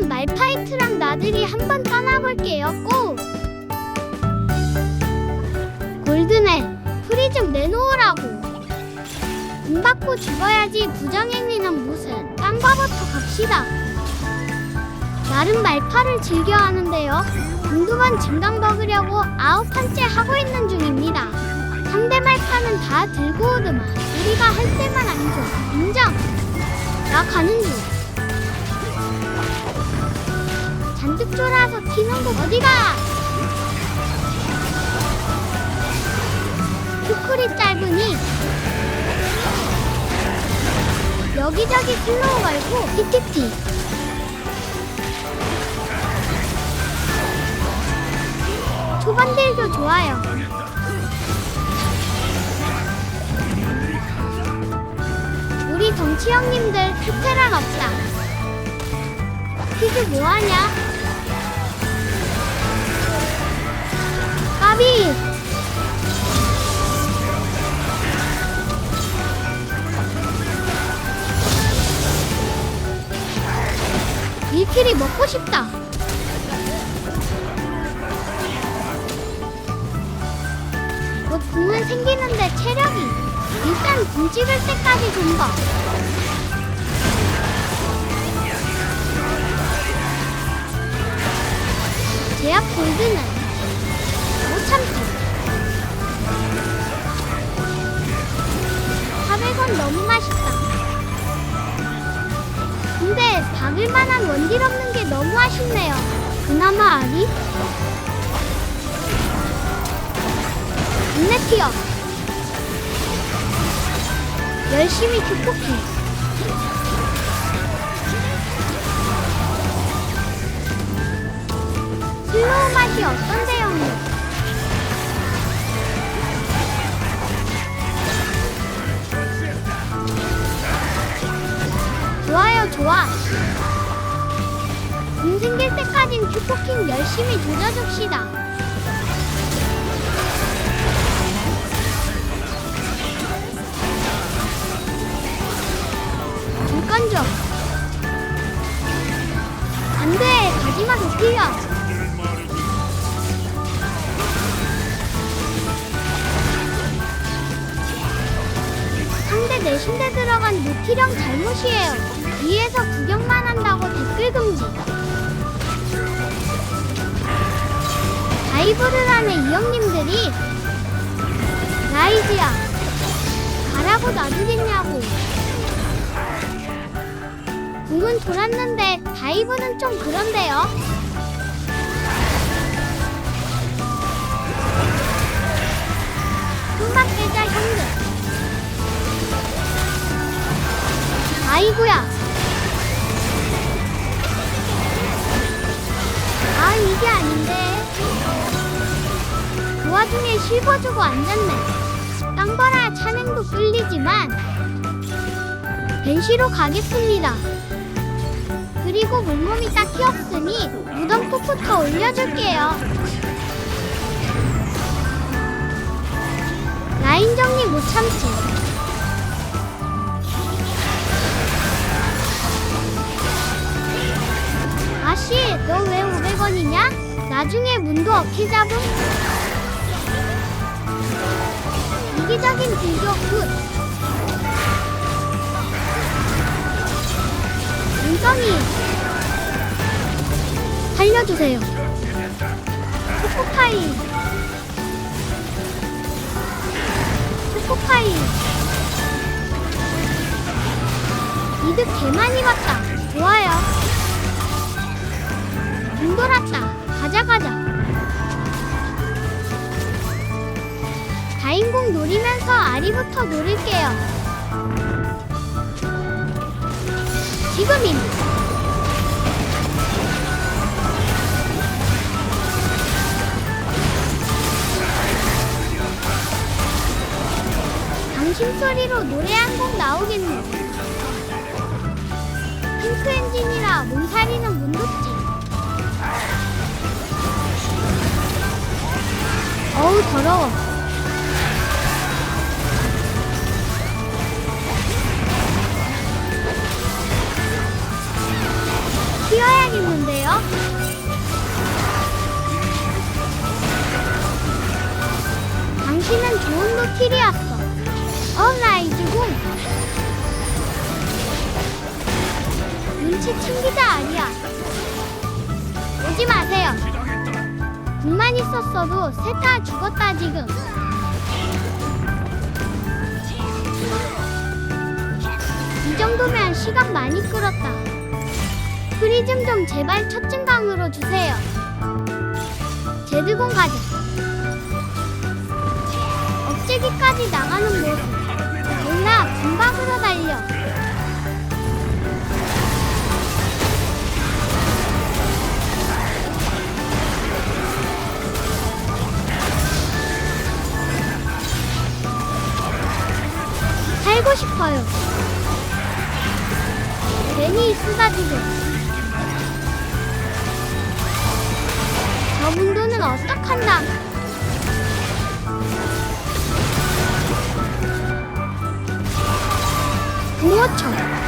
그럼 말파이트랑 나들이 한번 떠나볼게요. 고! 골드네, 풀이 좀 내놓으라고. 돈 받고 죽어야지 부정행위는 무슨. 깜과부터 갑시다. 나름 말파를 즐겨 하는데요. 궁금한 증강 먹으려고 아홉 판째 하고 있는 중입니다. 상대 말파는 다 들고 오더만 우리가 할 때만 안 줘. 인정. 나 가는 중. 잔뜩 쫄아서 튀는 거 어디가? 큐쿨이 짧으니 여기저기 슬로우 말고 TTT. 초반 딜도 좋아요. 우리 덩치 형님들 스테란 없다. 퀴즈 뭐하냐? 까비! 일킬이 먹고 싶다. 곧 궁은 생기는데 체력이 일단 궁 찍을 때까지 좀 봐. 제압 골드는 박을 만한 원딜 없는 게 너무 아쉽네요. 그나마 아리? 눈에 튀어. 열심히 축복해. 슬로우 맛이 어떤데 형님? 좋아요 좋아. 공 생길 때까진 큐포킹 열심히 조져줍시다. 물건 줘. 안 돼, 가지마 도피야. 상대 내신대 들어간 노티령 잘못이에요. 위에서 구경만 한다고 댓글 금지. 다이브를 하는 이 형님들이 라이즈야 가라고 놔두겠냐고. 궁은 돌았는데 다이브는 좀 그런데요. 금방 깨자 형들. 아이구야 와중에 실버 주고 앉았네 땅바라 찬행도 끌리지만 벤시로 가겠습니다 그리고 물몸이 딱히 없으니 무덤 풋부터 올려줄게요 라인 정리 못 참지 아씨 너 왜 500원이냐? 나중에 문도 어케 잡음? 이기적인 비교 굿 윤성이 살려주세요. 초코파이. 초코파이. 이득 개 많이 봤다. 좋아요. 돈 돌았다. 가자 가자 다인공 노리면서 아리부터 노릴게요. 지금입니다. 당신 소리로 노래 한 곡 나오겠네. 핑크 엔진이라 몸살이는 못 높지. 어우 더러워 궁만 있었어도 셋 다 죽었다, 지금. 이 정도면 시간 많이 끌었다. 프리즘 좀 제발 첫 증강으로 주세요. 제드공 가자. 억제기까지 나가는 모습. 몰라, 금방으로 달려. 살고 싶어요. 괜히 쓰다지고. 저분도는 어떡한다. 붕어총.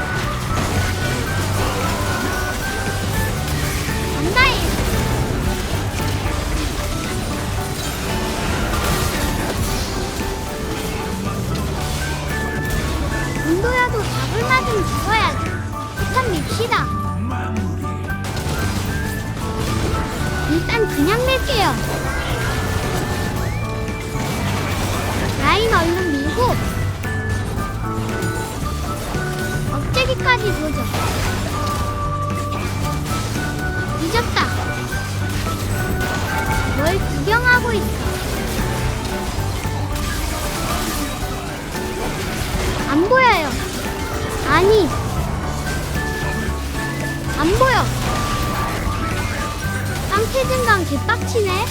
억제기까지 도전. 잊었다. 뭘 구경하고 있어. 안 보여요. 아니. 안 보여. 깡패 증강 개빡치네.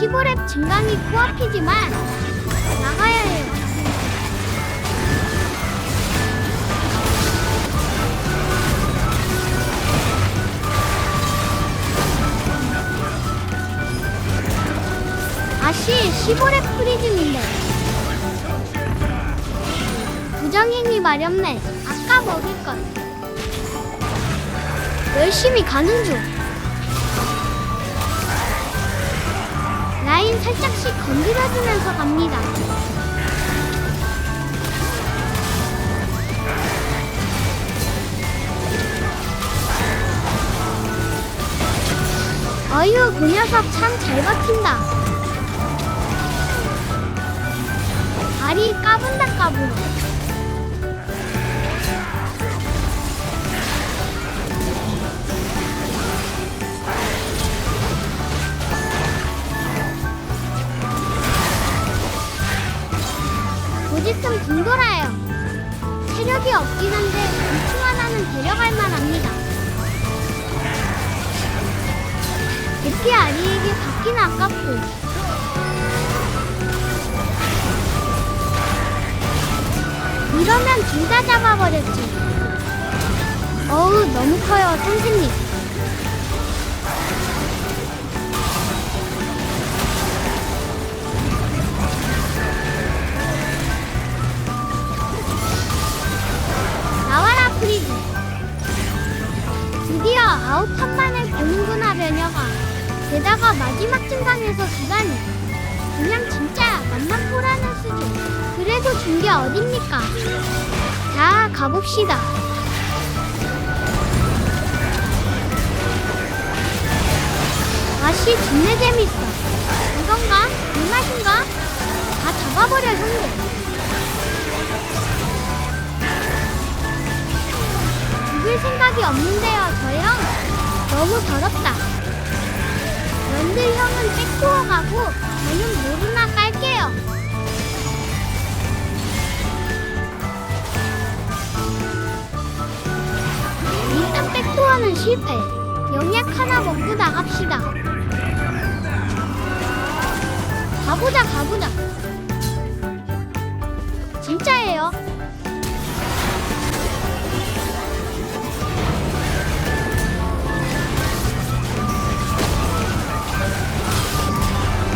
15렙 증강이 코앞이지만 아씨 15렙 프리즘인데. 부정행위 마렵네. 아까 먹을걸. 열심히 가는 중. 라인 살짝씩 건드려주면서 갑니다. 어휴 그 녀석 참 잘 버틴다 알이 까분다 까분. 고지틈 둥돌아요. 체력이 없긴 한데 대충 하나는 데려갈 만합니다. 대피 아리에게 받긴 아깝고 둘 다 잡아버렸지. 어우, 너무 커요, 선생님. 나와라, 프리즈. 드디어 아홉 판만을 보는구나, 변녀가. 게다가 마지막 증강에서 두다니. 그냥 진짜 맛만 보라는 수준. 그래도 준 게 어딥니까? 자, 가봅시다. 아씨, 존내 재밌어. 이건가? 이 맛인가? 다 잡아버려, 형들. 죽을 생각이 없는데요, 저 형. 너무 더럽다. 런들 형은 백도어 가고, 저는 모르나 깔 백도어는 실패. 영약 하나 먹고 나갑시다. 가보자, 가보자. 진짜예요.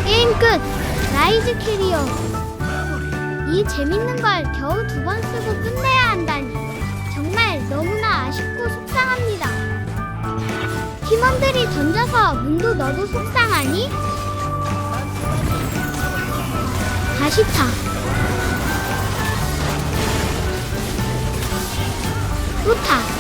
게임 끝. 라이즈 캐리어. 이 재밌는 걸 겨우 두 번 쓰고 끝내야 한다 팀원들이 던져서 문도 너도 속상하니? 다시 타. 또 타.